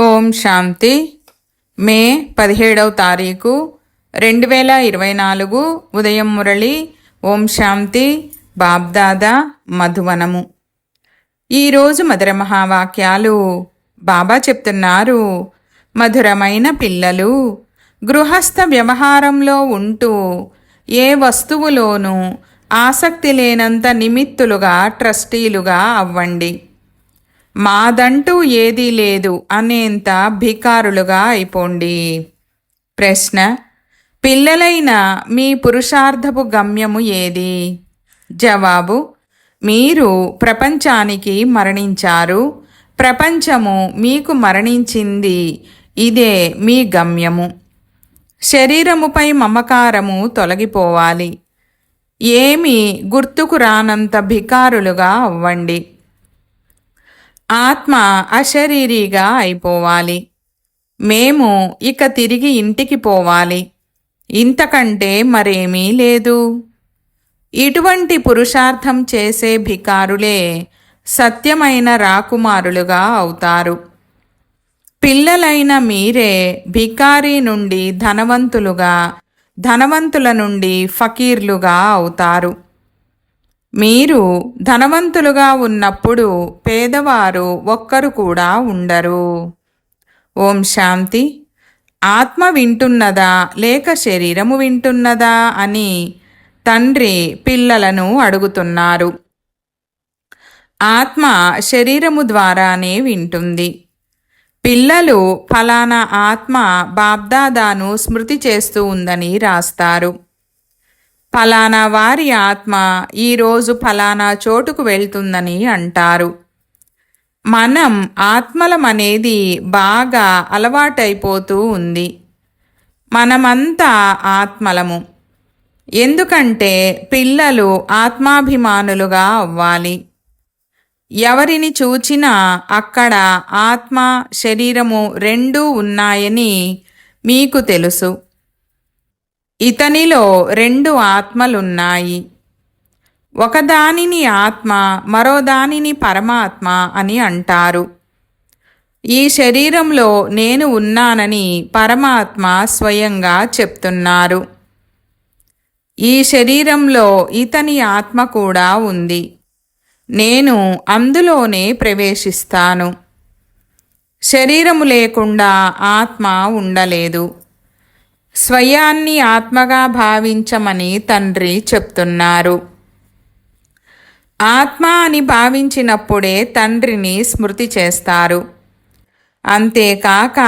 ఓం శాంతి. మే పదిహేడవ తారీఖు రెండు వేల ఇరవై నాలుగు ఉదయం మురళి. ఓం శాంతి. బాబ్దాదా మధువనము. ఈరోజు మధుర మహావాక్యాలు బాబా చెప్తున్నారు. మధురమైన పిల్లలు గృహస్థ వ్యవహారంలో ఉంటూ ఏ వస్తువులోనూ ఆసక్తి లేనంత నిమిత్తులుగా ట్రస్టీలుగా అవ్వండి. మాదంటూ ఏదీ లేదు అనేంత భికారులుగా అయిపోండి. ప్రశ్న పిల్లలైన మీ పురుషార్థపు గమ్యము ఏది? జవాబు మీరు ప్రపంచానికి మరణించారు. ప్రపంచము మీకు మరణించింది. ఇదే మీ గమ్యము. శరీరముపై మమకారము తొలగిపోవాలి. ఏమి గుర్తుకు రానంత భికారులుగా అవ్వండి. ఆత్మ అశరీరిగా అయిపోవాలి. మేము ఇక తిరిగి ఇంటికి పోవాలి. ఇంతకంటే మరేమీ లేదు. ఇటువంటి పురుషార్థం చేసే భికారులే సత్యమైన రాకుమారులుగా అవుతారు. పిల్లలైన మీరే భికారి నుండి ధనవంతులుగా ధనవంతుల నుండి ఫకీర్లుగా అవుతారు. మీరు ధనవంతులుగా ఉన్నప్పుడు పేదవారు ఒక్కరు కూడా ఉండరు. ఓం శాంతి. ఆత్మ వింటున్నదా లేక శరీరము వింటున్నదా అని తండ్రి పిల్లలను అడుగుతున్నారు. ఆత్మ శరీరము ద్వారానే వింటుంది. పిల్లలు ఫలానా ఆత్మ బాబ్దాదాను స్మృతి చేస్తూ ఉందని రాస్తారు. ఫలానా వారి ఆత్మ ఈరోజు ఫలానా చోటుకు వెళ్తుందని అంటారు. మనం ఆత్మలమనేది బాగా అలవాటైపోతూ ఉంది. మనమంతా ఆత్మలము. ఎందుకంటే పిల్లలు ఆత్మాభిమానులుగా అవ్వాలి. ఎవరిని చూచినా అక్కడ ఆత్మ శరీరము రెండూ ఉన్నాయని మీకు తెలుసు. ఇతనిలో రెండు ఆత్మలున్నాయి. ఒకదానిని ఆత్మ మరో దానిని పరమాత్మ అని అంటారు. ఈ శరీరంలో నేను ఉన్నానని పరమాత్మ స్వయంగా చెప్తున్నారు. ఈ శరీరంలో ఇతని ఆత్మ కూడా ఉంది. నేను అందులోనే ప్రవేశిస్తాను. శరీరము లేకుండా ఆత్మ ఉండలేదు. స్వయాన్ని ఆత్మగా భావించమని తండ్రి చెప్తున్నారు. ఆత్మ అని భావించినప్పుడే తండ్రిని స్మృతి చేస్తారు. అంతేకాక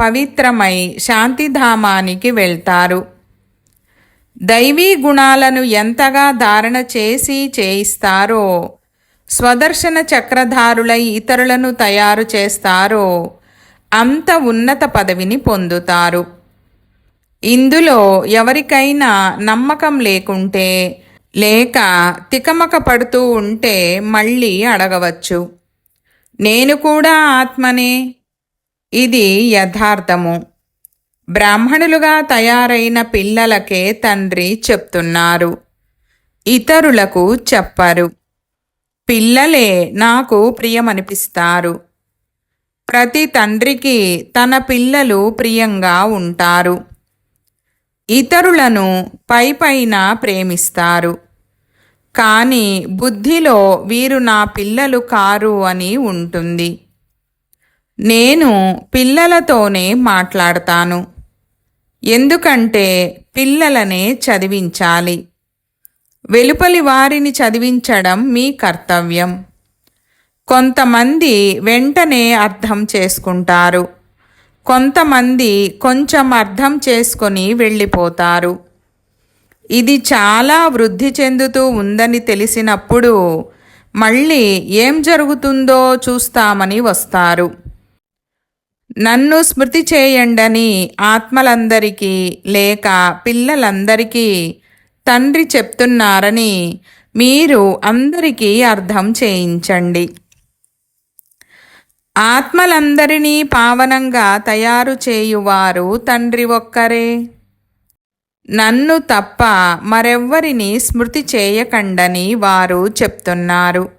పవిత్రమై శాంతిధామానికి వెళ్తారు. దైవీ గుణాలను ఎంతగా ధారణ చేసి చేయిస్తారో స్వదర్శన చక్రధారులై ఇతరులను తయారు చేస్తారో అంత ఉన్నత పదవిని పొందుతారు. ఇందులో ఎవరికైనా నమ్మకం లేకుంటే లేక తికమక పడుతూ ఉంటే మళ్ళీ అడగవచ్చు. నేను కూడా ఆత్మనే. ఇది యథార్థము. బ్రాహ్మణులుగా తయారైన పిల్లలకే తండ్రి చెప్తున్నారు. ఇతరులకు చెప్పరు. పిల్లలే నాకు ప్రియమనిపిస్తారు. ప్రతి తండ్రికి తన పిల్లలు ప్రియంగా ఉంటారు. ఇతరులను పైపైన ప్రేమిస్తారు. కానీ బుద్ధిలో వీరు నా పిల్లలు కారు అని ఉంటుంది. నేను పిల్లలతోనే మాట్లాడతాను. ఎందుకంటే పిల్లలనే చదివించాలి. వెలుపలి వారిని చదివించడం మీ కర్తవ్యం. కొంతమంది వెంటనే అర్థం చేసుకుంటారు. కొంతమంది కొంచెం అర్థం చేసుకొని వెళ్ళిపోతారు. ఇది చాలా వృద్ధి చెందుతూ ఉందని తెలిసినప్పుడు మళ్ళీ ఏం జరుగుతుందో చూస్తామని వస్తారు. నన్ను స్మృతి చేయండని ఆత్మలందరికీ లేక పిల్లలందరికీ తండ్రి చెప్తున్నారని మీరు అందరికీ అర్థం చేయించండి. ఆత్మలందరినీ పావనంగా తయారు చేయువారు తండ్రి ఒక్కరే. నన్ను తప్ప మరెవ్వరిని స్మృతి చేయకండని వారు చెప్తున్నారు.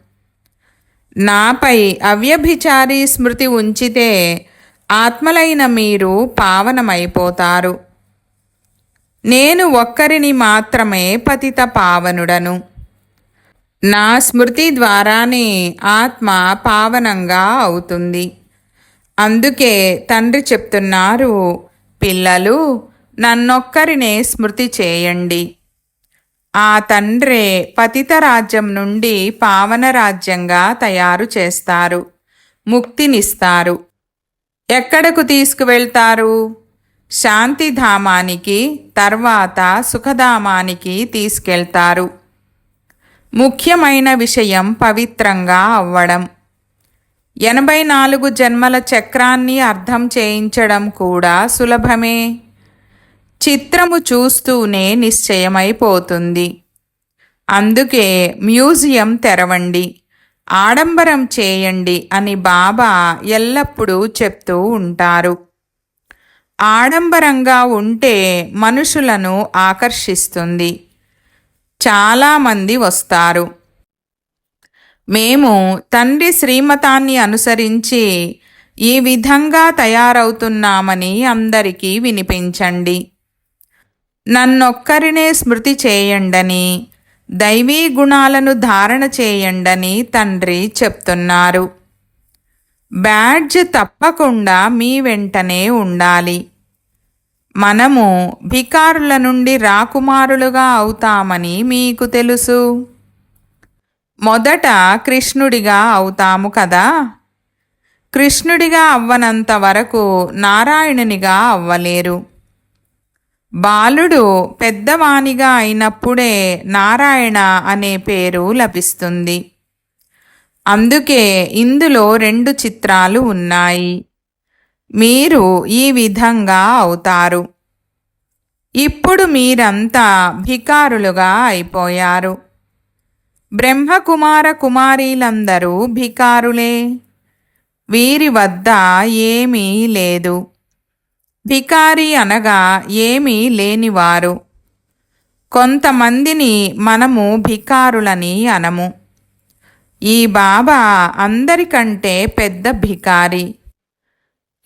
నాపై అవ్యభిచారి స్మృతి ఉంచితే ఆత్మలైన మీరు పావనమైపోతారు. నేను ఒక్కరిని మాత్రమే పతిత పావనుడను. నా స్మృతి ద్వారానే ఆత్మ పావనంగా అవుతుంది. అందుకే తండ్రి చెప్తున్నారు పిల్లలు నన్నొక్కరినే స్మృతి చేయండి. ఆ తండ్రే పతిత రాజ్యం నుండి పావన రాజ్యంగా తయారు చేస్తారు ముక్తినిస్తారు. ఎక్కడకు తీసుకువెళ్తారు? శాంతిధామానికి తర్వాత సుఖధామానికి తీసుకెళ్తారు. ముఖ్యమైన విషయం పవిత్రంగా అవ్వడం. ఎనభై నాలుగు జన్మల చక్రాన్ని అర్థం చేయించడం కూడా సులభమే. చిత్రము చూస్తూనే నిశ్చయమైపోతుంది. అందుకే మ్యూజియం తెరవండి. ఆడంబరం చేయండి అని బాబా ఎల్లప్పుడూ చెప్తూ ఉంటారు. ఆడంబరంగా ఉంటే మనుషులను ఆకర్షిస్తుంది. చాలామంది వస్తారు. మేము తండ్రి శ్రీమతాన్ని అనుసరించి ఈ విధంగా తయారవుతున్నామని అందరికీ వినిపించండి. నన్నొక్కరినే స్మృతి చేయండని దైవీ గుణాలను ధారణ చేయండని తండ్రి చెప్తున్నారు. బ్యాడ్జ్ తప్పకుండా మీ వెంటనే ఉండాలి. మనము భికారుల నుండి రాకుమారులుగా అవుతామని మీకు తెలుసు. మొదట కృష్ణుడిగా అవుతాము కదా? కృష్ణుడిగా అవ్వనంత వరకు నారాయణునిగా అవ్వలేరు. బాలుడు పెద్దవానిగా అయినప్పుడే నారాయణ అనే పేరు లభిస్తుంది. అందుకే ఇందులో రెండు చిత్రాలు ఉన్నాయి. మీరు ఈ విధంగా అవుతారు. ఇప్పుడు మీరంతా భికారులుగా అయిపోయారు. బ్రహ్మకుమార కుమారీలందరూ భికారులే. వీరి వద్ద ఏమీ లేదు. భికారి అనగా ఏమీ లేనివారు. కొంతమందిని మనము భికారులని అనము. ఈ బాబా అందరికంటే పెద్ద భికారి.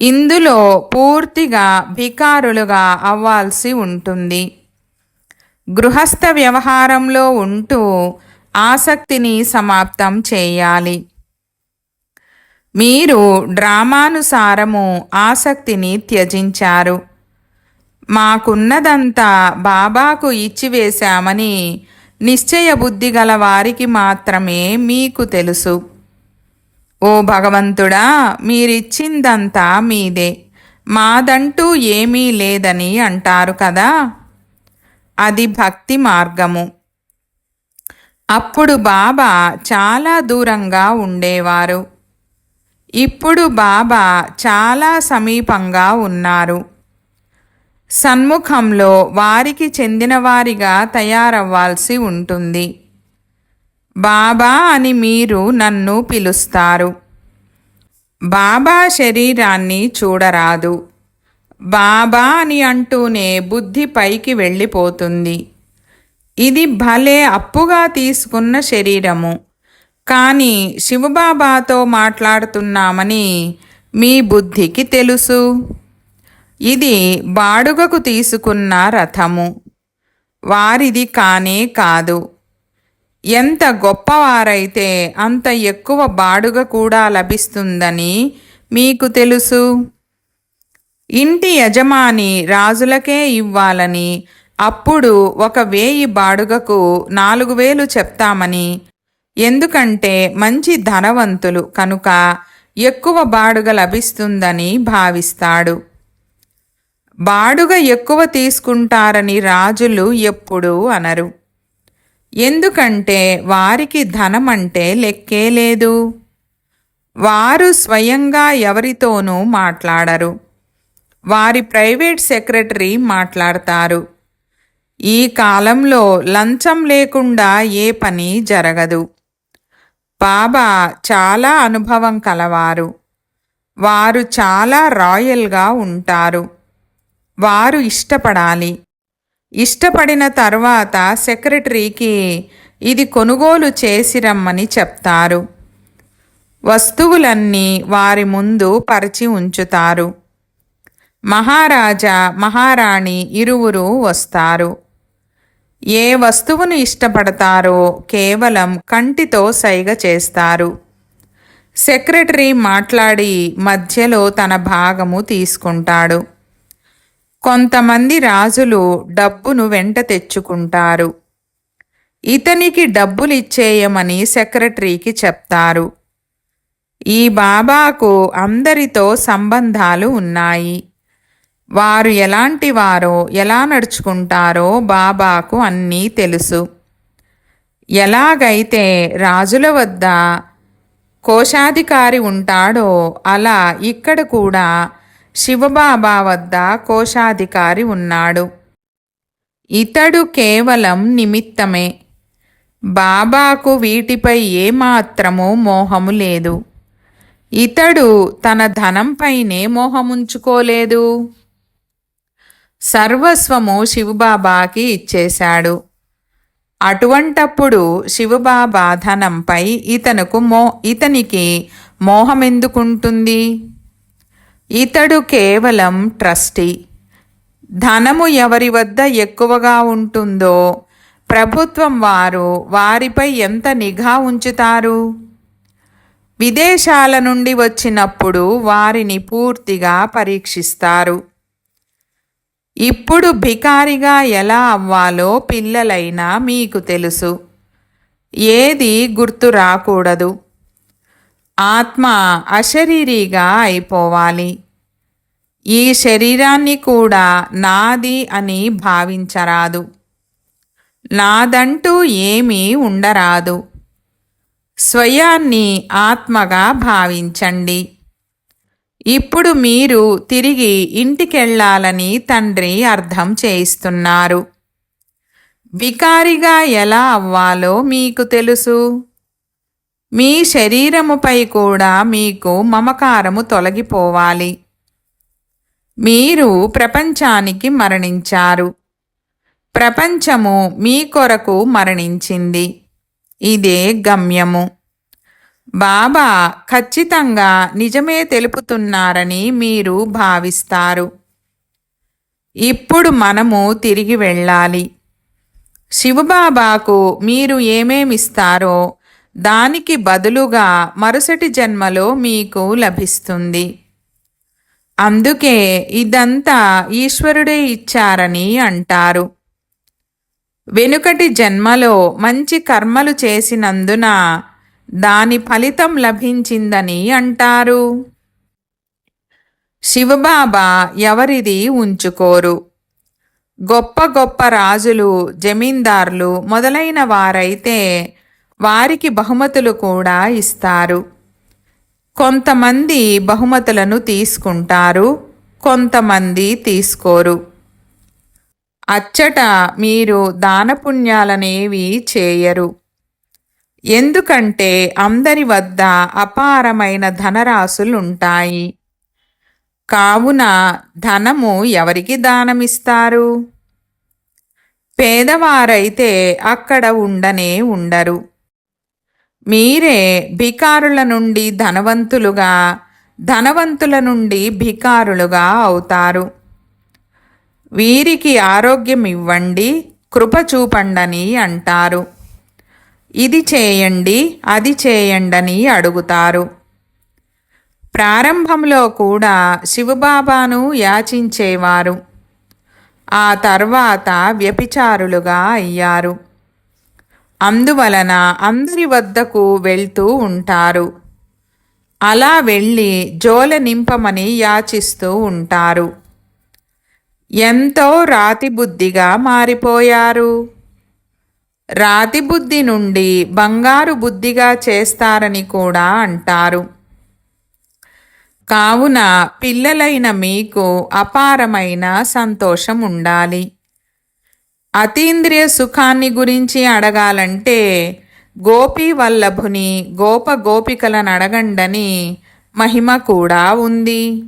ఇందులో పూర్తిగా భికారులుగా అవ్వాల్సి ఉంటుంది. గృహస్థ వ్యవహారంలో ఉంటూ ఆసక్తిని సమాప్తం చేయాలి. మీరు డ్రామానుసారము ఆసక్తిని త్యజించారు. మాకున్నదంతా బాబాకు ఇచ్చివేశామని నిశ్చయ బుద్ధి గల వారికి మాత్రమే మీకు తెలుసు. ఓ భగవంతుడా మీరిచ్చిందంతా మీదే. మాదంటూ ఏమీ లేదని అంటారు కదా. అది భక్తి మార్గము. అప్పుడు బాబా చాలా దూరంగా ఉండేవారు. ఇప్పుడు బాబా చాలా సమీపంగా ఉన్నారు. సన్ముఖంలో వారికి చెందినవారిగా తయారవ్వాల్సి ఉంటుంది. బాబా అని మీరు నన్ను పిలుస్తారు. బాబా శరీరాన్ని చూడరాదు. బాబా అని అంటూనే బుద్ధి పైకి వెళ్ళిపోతుంది. ఇది భలే అప్పుగా తీసుకున్న శరీరము. కానీ శివబాబాతో మాట్లాడుతున్నామని మీ బుద్ధికి తెలుసు. ఇది బాడుగకు తీసుకున్న రథము. వారిది కానే కాదు. ఎంత గొప్పవారైతే అంత ఎక్కువ బాడుగ కూడా లభిస్తుందని మీకు తెలుసు. ఇంటి యజమాని రాజులకే ఇవ్వాలని అప్పుడు ఒక వేయి బాడుగకు నాలుగు వేలు చెప్తామని. ఎందుకంటే మంచి ధనవంతులు కనుక ఎక్కువ బాడుగ లభిస్తుందని భావిస్తాడు. బాడుగ ఎక్కువ తీసుకుంటారని రాజులు ఎప్పుడూ అనరు. ఎందుకంటే వారికి ధనమంటే లెక్కే లేదు. వారు స్వయంగా ఎవరితోనూ మాట్లాడరు. వారి ప్రైవేట్ సెక్రటరీ మాట్లాడతారు. ఈ కాలంలో లంచం లేకుండా ఏ పని జరగదు. బాబా చాలా అనుభవం కలవారు. వారు చాలా రాయల్గా ఉంటారు. వారు ఇష్టపడాలి. ఇష్టపడిన తర్వాత సెక్రటరీకి ఇది కొనుగోలు చేసి రమ్మని చెప్తారు. వస్తువులన్నీ వారి ముందు పరిచి ఉంచుతారు. మహారాజా మహారాణి ఇరువురు వస్తారు. ఏ వస్తువును ఇష్టపడతారో కేవలం కంటితో సైగ చేస్తారు. సెక్రటరీ మాట్లాడి మధ్యలో తన భాగము తీసుకుంటాడు. కొంతమంది రాజులు డబ్బును వెంట తెచ్చుకుంటారు. ఇతనికి డబ్బులు ఇచ్చేయమని సెక్రటరీకి చెప్తారు. ఈ బాబాకు అందరితో సంబంధాలు ఉన్నాయి. వారు ఎలాంటి వారో ఎలా నడుచుకుంటారో బాబాకు అన్నీ తెలుసు. ఎలాగైతే రాజుల వద్ద కోశాధికారి ఉంటాడో అలా ఇక్కడ కూడా శివబాబా వద్ద కోశాధికారి ఉన్నాడు. ఇతడు కేవలం నిమిత్తమే. బాబాకు వీటిపై ఏమాత్రమూ మోహము లేదు. ఇతడు తన ధనంపైనే మోహముంచుకోలేదు. సర్వస్వము శివబాబాకి ఇచ్చేశాడు. అటువంటప్పుడు శివబాబా ధనంపై ఇతనుకు మో ఇతనికి మోహమెందుకుంటుంది? ఇతడు కేవలం ట్రస్టీ. ధనము ఎవరి వద్ద ఎక్కువగా ఉంటుందో ప్రభుత్వం వారు వారిపై ఎంత నిఘా ఉంచుతారు? విదేశాల నుండి వచ్చినప్పుడు వారిని పూర్తిగా పరీక్షిస్తారు. ఇప్పుడు భికారిగా ఎలా అవ్వాలో పిల్లలైనా మీకు తెలుసు. ఏది గుర్తు రాకూడదు. ఆత్మ అశరీరిగా అయిపోవాలి. ఈ శరీరాన్ని కూడా నాది అని భావించరాదు. నాదంటూ ఏమీ ఉండరాదు. స్వయాన్ని ఆత్మగా భావించండి. ఇప్పుడు మీరు తిరిగి ఇంటికెళ్ళాలని తండ్రి అర్థం చేయిస్తున్నారు. వికారిగా ఎలా అవ్వాలో మీకు తెలుసు? మీ శరీరముపై కూడా మీకు మమకారము తొలగిపోవాలి. మీరు ప్రపంచానికి మరణించారు. ప్రపంచము మీ కొరకు మరణించింది. ఇదే గమ్యము. బాబా ఖచ్చితంగా నిజమే తెలుపుతున్నారని మీరు భావిస్తారు. ఇప్పుడు మనము తిరిగి వెళ్ళాలి. శివబాబాకు మీరు ఏమేమిస్తారో దానికి బదులుగా మరుసటి జన్మలో మీకు లభిస్తుంది. అందుకే ఇదంతా ఈశ్వరుడే ఇచ్చారని అంటారు. వెనుకటి జన్మలో మంచి కర్మలు చేసినందున దాని ఫలితం లభించిందని అంటారు. శివబాబా ఎవరిది ఉంచుకోరు. గొప్ప గొప్ప రాజులు జమీందార్లు మొదలైన వారైతే వారికి బహుమతులు కూడా ఇస్తారు. కొంతమంది బహుమతులను తీసుకుంటారు కొంతమంది తీసుకోరు. అచ్చట మీరు దానపుణ్యాలనేవి చేయరు. ఎందుకంటే అందరి వద్ద అపారమైన ధనరాశులుంటాయి. కావున ధనము ఎవరికి దానమిస్తారు? పేదవారైతే అక్కడ ఉండనే ఉండరు. మీరే భికారుల నుండి ధనవంతులుగా ధనవంతుల నుండి భికారులుగా అవుతారు. వీరికి ఆరోగ్యం ఇవ్వండి కృప చూపండని అంటారు. ఇది చేయండి అది చేయండని అడుగుతారు. ప్రారంభంలో కూడా శివబాబాను యాచించేవారు. ఆ తర్వాత వ్యభిచారులుగా అయ్యారు. అందువలన అందరి వద్దకు వెళ్తూ ఉంటారు. అలా వెళ్ళి జోల నింపమని యాచిస్తూ ఉంటారు. ఎంతో రాతి బుద్ధిగా మారిపోయారు. రాతి బుద్ధి నుండి బంగారు బుద్ధిగా చేస్తారని కూడా అంటారు. కావున పిల్లలైన మీకు అపారమైన సంతోషం ఉండాలి. అతీంద్రియ సుఖాన్ని గురించి అడగాలంటే గోపీ వల్లభుని గోప గోపికలను అడగండని మహిమ కూడా ఉంది.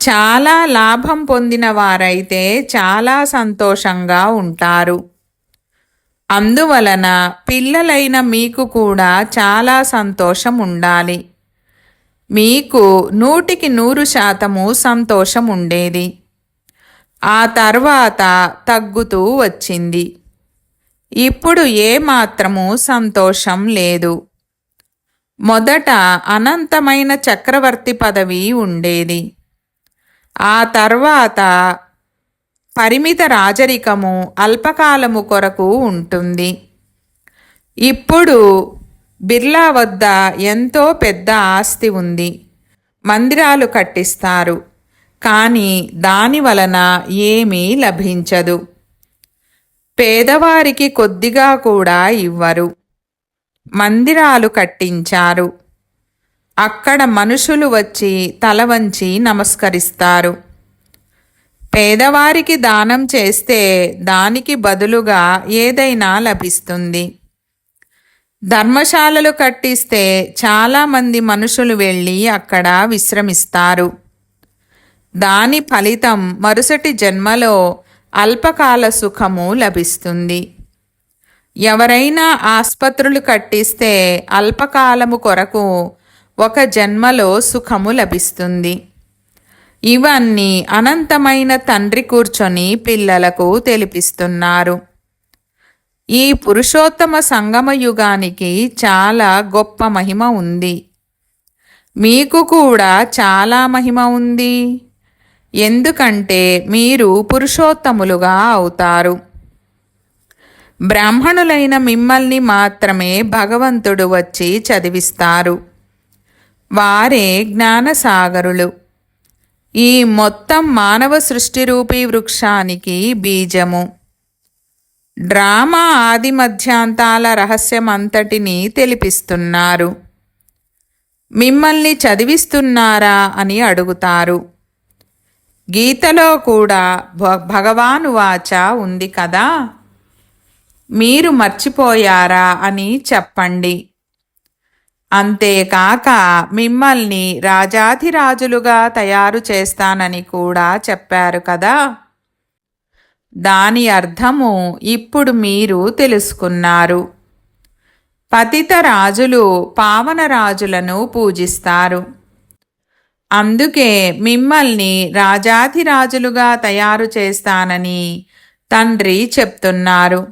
చాలా లాభం పొందిన వారైతే చాలా సంతోషంగా ఉంటారు. అందువలన పిల్లలైన మీకు కూడా చాలా సంతోషం ఉండాలి. మీకు నూటికి నూరు శాతము సంతోషం ఉండేది. ఆ తర్వాత తగ్గుతూ వచ్చింది. ఇప్పుడు ఏమాత్రము సంతోషం లేదు. మొదట అనంతమైన చక్రవర్తి పదవి ఉండేది. ఆ తర్వాత పరిమిత రాజరికము అల్పకాలము కొరకు ఉంటుంది. ఇప్పుడు బిర్లా వద్ద ఎంతో పెద్ద ఆస్తి ఉంది. మందిరాలు కట్టిస్తారు. కానీ దాని వలన ఏమీ లభించదు. పేదవారికి కొద్దిగా కూడా ఇవ్వరు. మందిరాలు కట్టించారు. అక్కడ మనుషులు వచ్చి తల వంచి నమస్కరిస్తారు. పేదవారికి దానం చేస్తే దానికి బదులుగా ఏదైనా లభిస్తుంది. ధర్మశాలలు కట్టిస్తే చాలామంది మనుషులు వెళ్ళి అక్కడ విశ్రమిస్తారు. దాని ఫలితం మరుసటి జన్మలో అల్పకాల సుఖము లభిస్తుంది. ఎవరైనా ఆసుపత్రులు కట్టిస్తే అల్పకాలము కొరకు ఒక జన్మలో సుఖము లభిస్తుంది. ఇవన్నీ అనంతమైన తండ్రి కూర్చొని పిల్లలకు తెలిపిస్తున్నారు. ఈ పురుషోత్తమ సంగమ యుగానికి చాలా గొప్ప మహిమ ఉంది. మీకు కూడా చాలా మహిమ ఉంది. ఎందుకంటే మీరు పురుషోత్తములుగా అవుతారు. బ్రాహ్మణులైన మిమ్మల్ని మాత్రమే భగవంతుడు వచ్చి చదివిస్తారు. వారే జ్ఞానసాగరులు. ఈ మొత్తం మానవ సృష్టి రూపీ వృక్షానికి బీజము. డ్రామా ఆది మధ్యాంతాల రహస్యమంతటిని తెలిపిస్తున్నారు. మిమ్మల్ని చదివిస్తున్నారా అని అడుగుతారు. గీతలో కూడా భగవాను వాచ ఉంది కదా. మీరు మర్చిపోయారా అని చెప్పండి. అంతేకాక మిమ్మల్ని రాజాధిరాజులుగా తయారు చేస్తానని కూడా చెప్పారు కదా. దాని అర్థము ఇప్పుడు మీరు తెలుసుకున్నారు. పతిత రాజులు పావన రాజులను పూజిస్తారు. అందుకే మిమ్మల్ని రాజాధిరాజులుగా తయారు చేస్తానని తండ్రి చెప్తున్నారు.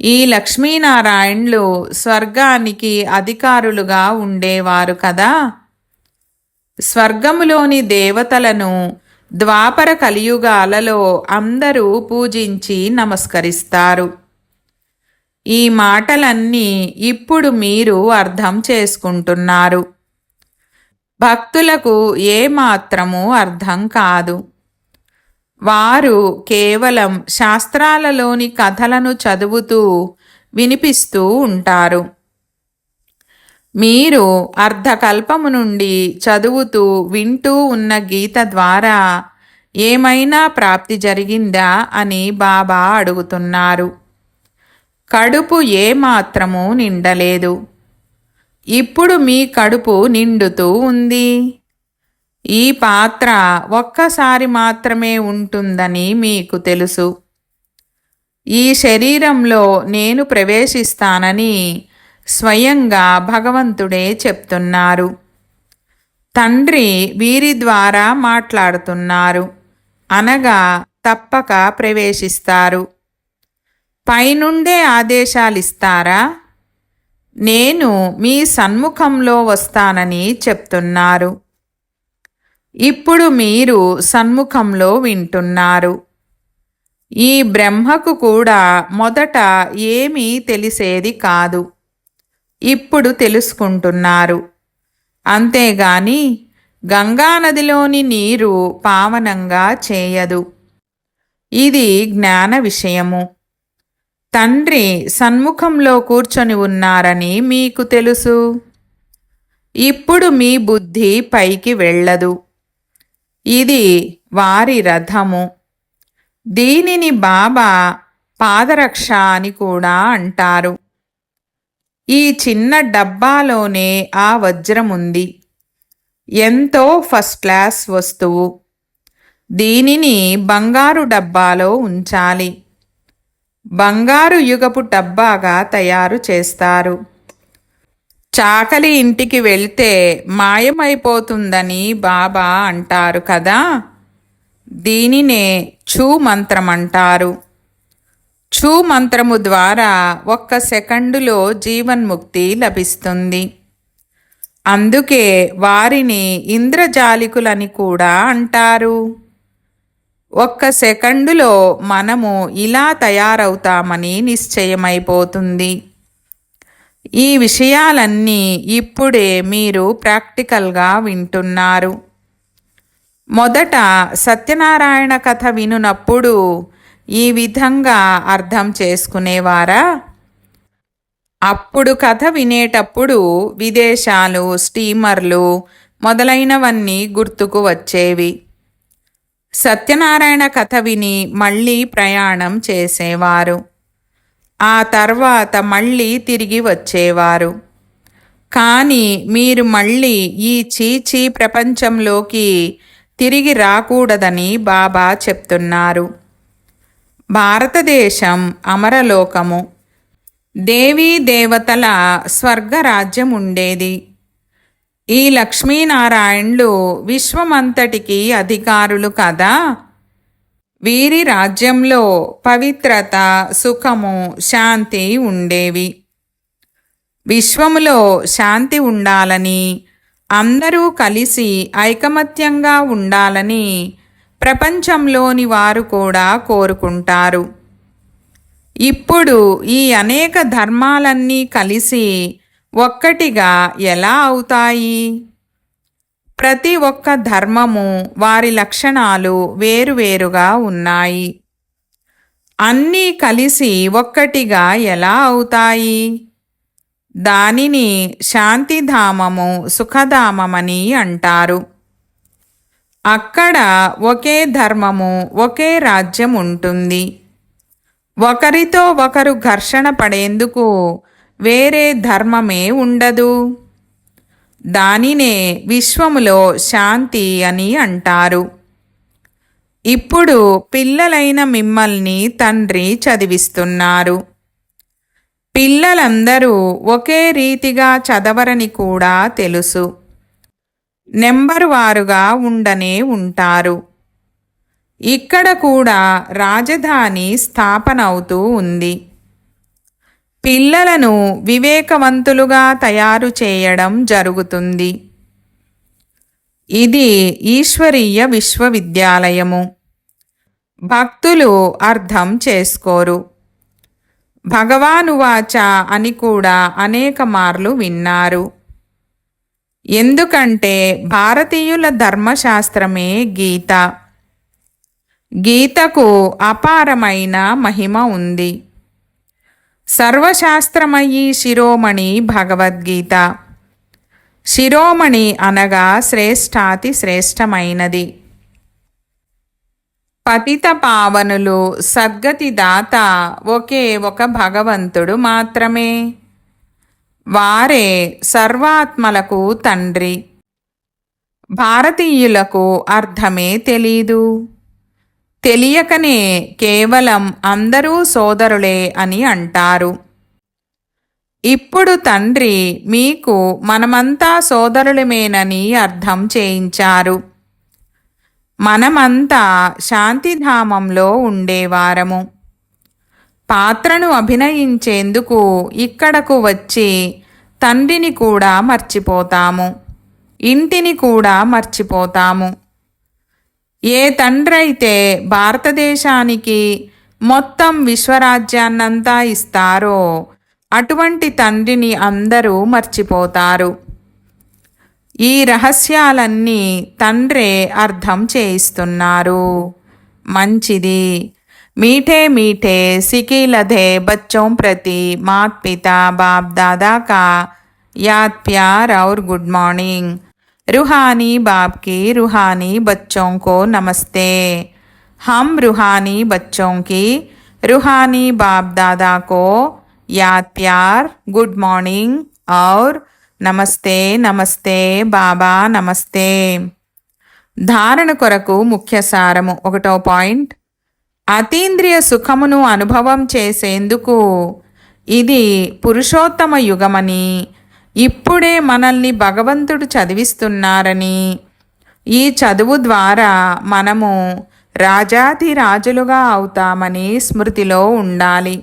ఈ లక్ష్మీనారాయణులు స్వర్గానికి అధికారులుగా ఉండేవారు కదా. స్వర్గములోని దేవతలను ద్వాపర కలియుగాలలో అందరూ పూజించి నమస్కరిస్తారు. ఈ మాటలన్నీ ఇప్పుడు మీరు అర్థం చేసుకుంటున్నారు. భక్తులకు ఏమాత్రము అర్థం కాదు. వారు కేవలం శాస్త్రాలలోని కథలను చదువుతూ వినిపిస్తూ ఉంటారు. మీరు అర్ధకల్పము నుండి చదువుతూ వింటూ ఉన్న గీత ద్వారా ఏమైనా ప్రాప్తి జరిగిందా అని బాబా అడుగుతున్నారు. కడుపు ఏమాత్రము నిండలేదు. ఇప్పుడు మీ కడుపు నిండుతూ ఉంది. ఈ పాత్ర ఒక్కసారి మాత్రమే ఉంటుందని మీకు తెలుసు. ఈ శరీరంలో నేను ప్రవేశిస్తానని స్వయంగా భగవంతుడే చెప్తున్నారు. తండ్రి వీరి ద్వారా మాట్లాడుతున్నారు. అనగా తప్పక ప్రవేశిస్తారు. పైనుండే ఆదేశాలిస్తారా? నేను మీ సన్ముఖంలో వస్తానని చెప్తున్నారు. ఇప్పుడు మీరు సన్ముఖంలో వింటున్నారు. ఈ బ్రహ్మకు కూడా మొదట ఏమీ తెలిసేది కాదు. ఇప్పుడు తెలుసుకుంటున్నారు. అంతేగాని గంగానదిలోని నీరు పావనంగా చేయదు. ఇది జ్ఞాన విషయము. తండ్రి సన్ముఖంలో కూర్చొని ఉన్నారని మీకు తెలుసు. ఇప్పుడు మీ బుద్ధి పైకి వెళ్ళదు. ఇది వారి రథము. దీనిని బాబా పాదరక్ష అని కూడా అంటారు. ఈ చిన్న డబ్బాలోనే ఆ వజ్రం ఉంది ఎంతో ఫస్ట్ క్లాస్ వస్తువు. దీనిని బంగారు డబ్బాలో ఉంచాలి. బంగారు యుగపు డబ్బాగా తయారు చేస్తారు. చాకలి ఇంటికి వెళ్తే మాయమైపోతుందని బాబా అంటారు కదా? దీనినే చూ మంత్రం అంటారు. చూ మంత్రము ద్వారా ఒక్క సెకండులో జీవన్ముక్తి లభిస్తుంది. అందుకే వారిని ఇంద్రజాలికులని కూడా అంటారు. ఒక్క సెకండులో మనము ఇలా తయారవుతామని నిశ్చయమైపోతుంది. ఈ విషయాలన్నీ ఇప్పుడే మీరు ప్రాక్టికల్గా వింటున్నారు. మొదట సత్యనారాయణ కథ వినునప్పుడు ఈ విధంగా అర్థం చేసుకునేవారా? అప్పుడు కథ వినేటప్పుడు విదేశాలు స్టీమర్లు మొదలైనవన్నీ గుర్తుకు వచ్చేవి. సత్యనారాయణ కథ విని మళ్ళీ ప్రయాణం చేసేవారు. ఆ తర్వాత మళ్ళీ తిరిగి వచ్చేవారు. కానీ మీరు మళ్ళీ ఈ చీచీ ప్రపంచంలోకి తిరిగి రాకూడదని బాబా చెప్తున్నారు. భారతదేశం అమరలోకము. దేవీ దేవతల స్వర్గరాజ్యం ఉండేది. ఈ లక్ష్మీనారాయణులు విశ్వమంతటికి అధికారులు కదా? వీరి రాజ్యంలో పవిత్రత సుఖము శాంతి ఉండేవి. విశ్వములో శాంతి ఉండాలని అందరూ కలిసి ఐకమత్యంగా ఉండాలని ప్రపంచంలోని వారు కూడా కోరుకుంటారు. ఇప్పుడు ఈ అనేక ధర్మాలన్నీ కలిసి ఒక్కటిగా ఎలా అవుతాయి? ప్రతి ఒక్క ధర్మము వారి లక్షణాలు వేరువేరుగా ఉన్నాయి. అన్నీ కలిసి ఒక్కటిగా ఎలా అవుతాయి? దానిని శాంతిధామము సుఖధామమని అంటారు. అక్కడ ఒకే ధర్మము ఒకే రాజ్యం ఉంటుంది ఒకరితో ఒకరు ఘర్షణ పడేందుకు వేరే ధర్మమే ఉండదు. దానినే విశ్వములో శాంతి అని అంటారు. ఇప్పుడు పిల్లలైన మిమ్మల్ని తండ్రి చదివిస్తున్నారు. పిల్లలందరూ ఒకే రీతిగా చదవరని కూడా తెలుసు. నెంబరు వారుగా ఉండనే ఉంటారు. ఇక్కడ కూడా రాజధాని స్థాపన అవుతూ ఉంది. పిల్లలను వివేకవంతులుగా తయారు చేయడం జరుగుతుంది. ఇది ఈశ్వరీయ విశ్వవిద్యాలయము. భక్తులు అర్థం చేసుకోరు. భగవానువాచ అని కూడా అనేక మార్లు విన్నారు. ఎందుకంటే భారతీయుల ధర్మశాస్త్రమే గీత. గీతకు అపారమైన మహిమ ఉంది. సర్వశాస్త్రమయీ శిరోమణి భగవద్గీత. శిరోమణి అనగా శ్రేష్టాతి శ్రేష్టమైనది. పతిత పావనులు సద్గతి దాత ఒకే ఒక భగవంతుడు మాత్రమే. వారే సర్వాత్మలకు తండ్రి. భారతీయులకు అర్థమే తెలీదు. తెలియకనే కేవలం అందరూ సోదరులే అని అంటారు. ఇప్పుడు తండ్రి మీకు మనమంతా సోదరులమేనని అర్థం చేయించారు. మనమంతా శాంతిధామంలో ఉండేవారము. పాత్రను అభినయించేందుకు ఇక్కడకు వచ్చి తండ్రిని కూడా మర్చిపోతాము. ఇంటిని కూడా మర్చిపోతాము. ఏ తండ్రైతే భారతదేశానికి మొత్తం విశ్వరాజ్యాన్నంతా ఇస్తారో అటువంటి తండ్రిని అందరూ మర్చిపోతారు. ఈ రహస్యాలన్నీ తండ్రే అర్థం చేయిస్తున్నారు. మంచిది. మీఠే మీఠే సికీలధే బచ్చోం ప్రతి మాత్ పిత బాప్ దాదా కా ప్యార్ ఔర్ గుడ్ మార్నింగ్. रूहानी बाप की रूहानी बच्चों को नमस्ते हम रूहानी बच्चों की रूहानी बाप दादा को याद प्यार गुड मॉर्निंग और నమస్తే నమస్తే బాబా నమస్తే ధారణ కొరకు ముఖ్య సారము ఒకటో పాయింట్ అతీంద్రియ సుఖమును అనుభవం చేసేందుకు ఇది పురుషోత్తమ యుగమని ఇప్పుడే మనల్ని భగవంతుడు చదివిస్తున్నారని. ఈ చదువు ద్వారా మనము రాజాధిరాజులుగా అవుతామని స్మృతిలో ఉండాలి.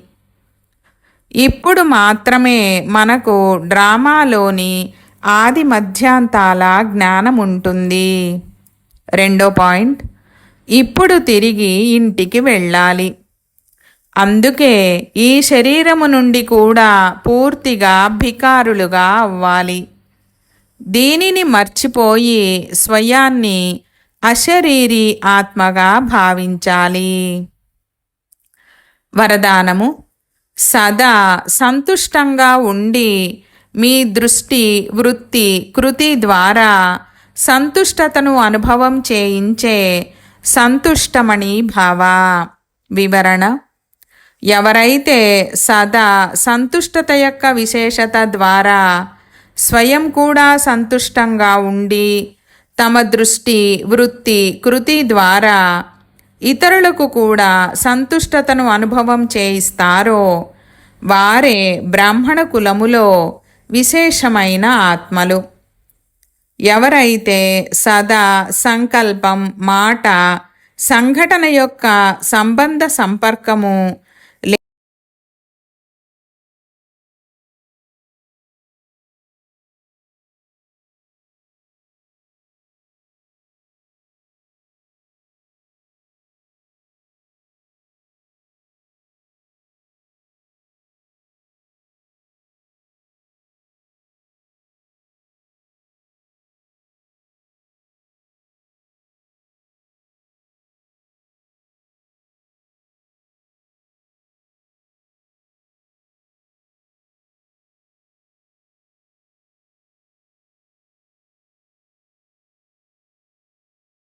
ఇప్పుడు మాత్రమే మనకు డ్రామాలోని ఆది మధ్యాంతాల జ్ఞానం ఉంటుంది. రెండో పాయింట్ ఇప్పుడు తిరిగి ఇంటికి వెళ్ళాలి. అందుకే ఈ శరీరము నుండి కూడా పూర్తిగా భికారులుగా అవ్వాలి. దీనిని మర్చిపోయి స్వయాన్ని అశరీరి ఆత్మగా భావించాలి. వరదానము సదా సంతుష్టంగా ఉండి మీ దృష్టి వృత్తి కృతి ద్వారా సంతుష్టతను అనుభవం చేయించే సంతుష్టమణి భావ. వివరణ ఎవరైతే సదా సంతుష్టత యొక్క విశేషత ద్వారా స్వయం కూడా సంతుష్టంగా ఉండి తమ దృష్టి వృత్తి కృతి ద్వారా ఇతరులకు కూడా సంతుష్టతను అనుభవం చేయిస్తారో వారే బ్రాహ్మణ కులములో విశేషమైన ఆత్మలు. ఎవరైతే సదా సంకల్పం మాట సంఘటన యొక్క సంబంధ సంపర్కము